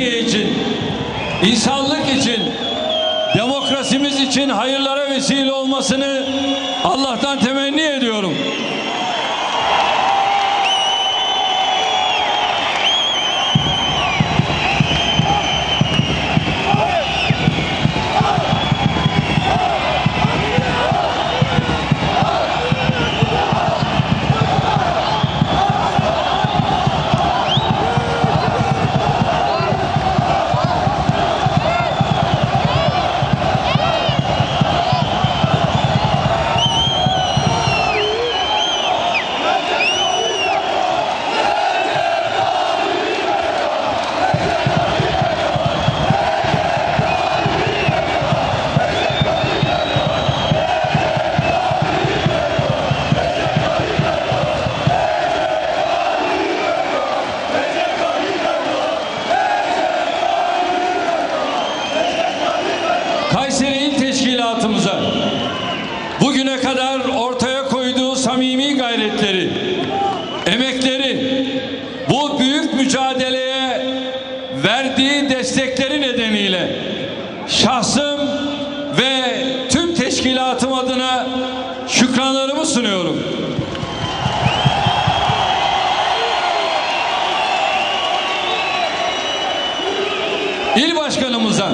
Türkiye için, insanlık için, demokrasimiz için hayırlara vesile olmasını Allah'tan Kayseri İl Teşkilatımıza bugüne kadar ortaya koyduğu samimi gayretleri, emekleri, bu büyük mücadeleye verdiği destekleri nedeniyle şahsım ve tüm teşkilatım adına şükranlarımı sunuyorum. İl başkanımıza,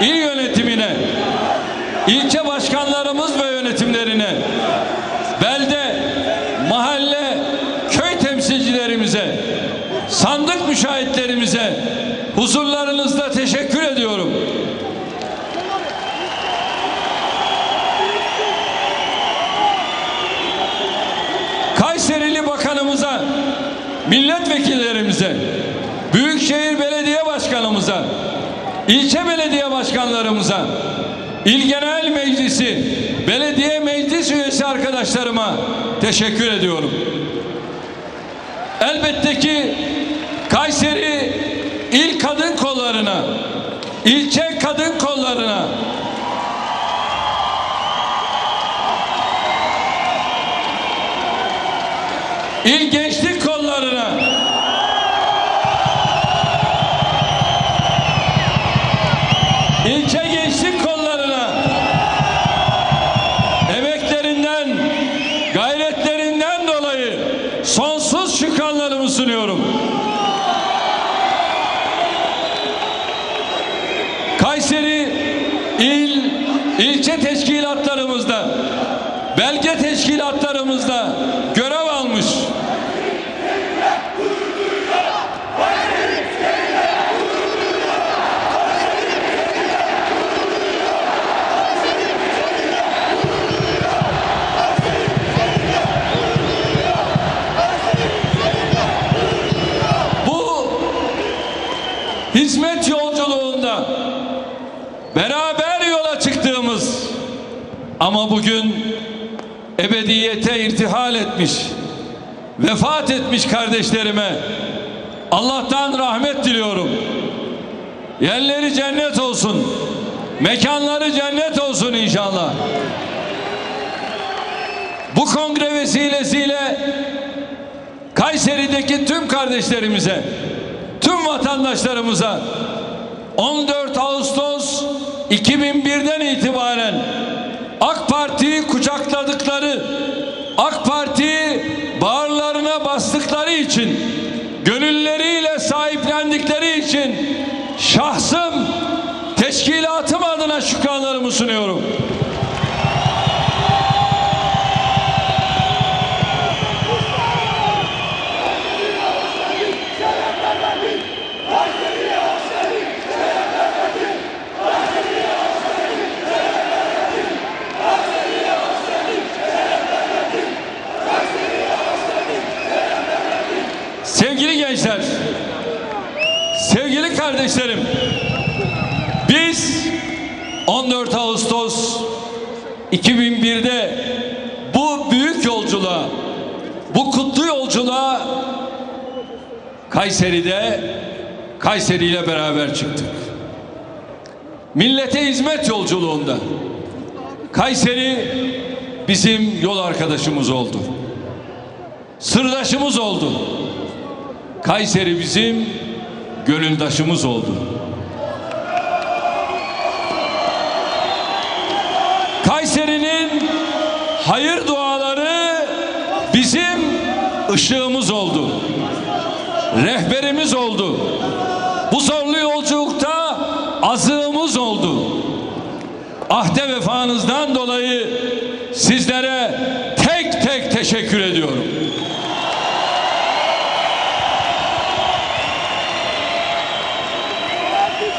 il yönetimine, ilçe başkanlarımız ve yönetimlerine, belde, mahalle, köy temsilcilerimize, sandık müşahitlerimize huzurlarınızda teşekkür ediyorum. Kayserili bakanımıza, milletvekillerimize, Büyükşehir Belediye Başkanımıza, ilçe belediye başkanlarımıza, İl Genel Meclisi, belediye meclis üyesi arkadaşlarıma teşekkür ediyorum. Elbette ki Kayseri il kadın kollarına, ilçe kadın kollarına, il gençlik Kayseri il, ilçe teşkilatlarımızda, belge teşkilatlarımızda görev almış. Hizmet yolculuğunda beraber yola çıktığımız ama bugün ebediyete irtihal etmiş, vefat etmiş kardeşlerime Allah'tan rahmet diliyorum. Yerleri cennet olsun. Mekanları cennet olsun inşallah. Bu kongre vesilesiyle Kayseri'deki tüm kardeşlerimize, tüm vatandaşlarımıza 14 Ağustos 2001'den itibaren AK Parti'yi kucakladıkları, AK Parti'yi bağırlarına bastıkları için, gönülleriyle sahiplendikleri için şahsım, teşkilatım adına şükranlarımı sunuyorum. Kardeşlerim, biz 14 Ağustos 2001'de bu büyük yolculuğa, bu kutlu yolculuğa Kayseri'de Kayseri ile beraber çıktık. Millete hizmet yolculuğunda Kayseri bizim yol arkadaşımız oldu. Sırdaşımız oldu. Kayseri bizim gönüldaşımız oldu. Kayseri'nin hayır duaları bizim ışığımız oldu. Rehberimiz oldu. Bu zorlu yolculukta azığımız oldu. Ahde vefanızdan dolayı sizlere tek tek teşekkür ediyorum.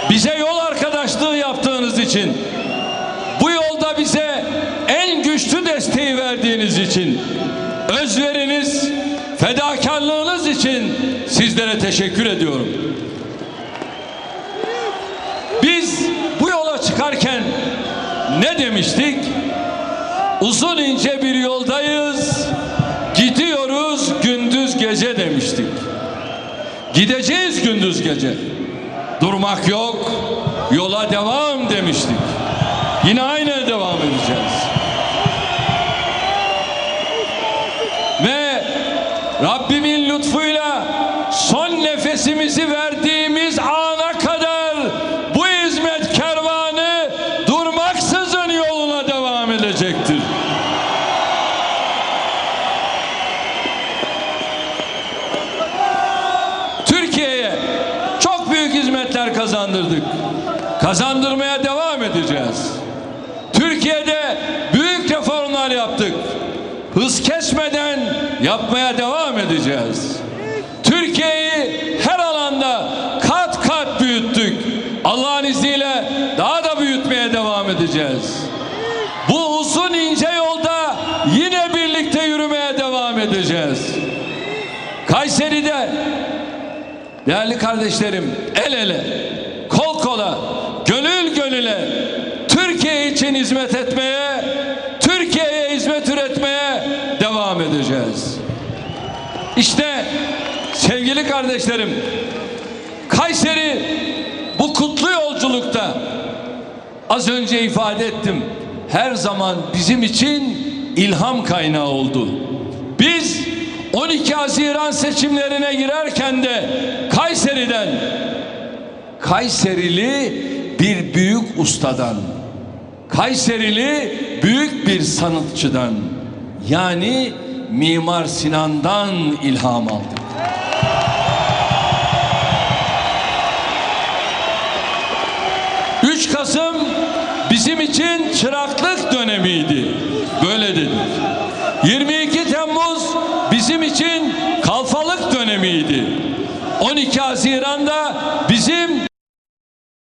Bize yol arkadaşlığı yaptığınız için, bu yolda bize en güçlü desteği verdiğiniz için, özveriniz, fedakarlığınız için sizlere teşekkür ediyorum. Biz bu yola çıkarken ne demiştik? Uzun ince bir yoldayız. Gidiyoruz gündüz gece demiştik. Gideceğiz gündüz gece. Durmak yok. Yola devam demiştik. Yine aynı devam edeceğiz. Kazandırdık. Kazandırmaya devam edeceğiz. Türkiye'de büyük reformlar yaptık. Hız kesmeden yapmaya devam edeceğiz. Türkiye'yi her alanda kat kat büyüttük. Allah'ın izniyle daha da büyütmeye devam edeceğiz. Bu uzun ince yolda yine birlikte yürümeye devam edeceğiz. Kayseri'de Değerli kardeşlerim el ele, hizmet etmeye, Türkiye'ye hizmet üretmeye devam edeceğiz. İşte sevgili kardeşlerim, Kayseri bu kutlu yolculukta az önce ifade ettim. Her zaman bizim için ilham kaynağı oldu. Biz 12 Haziran seçimlerine girerken de Kayseri'den Kayserili bir büyük ustadan Kayserili büyük bir sanatçıdan yani Mimar Sinan'dan ilham aldık. Üç Kasım bizim için çıraklık dönemiydi. Böyle dedik. 22 Temmuz bizim için kalfalık dönemiydi. 12 Haziran'da bizim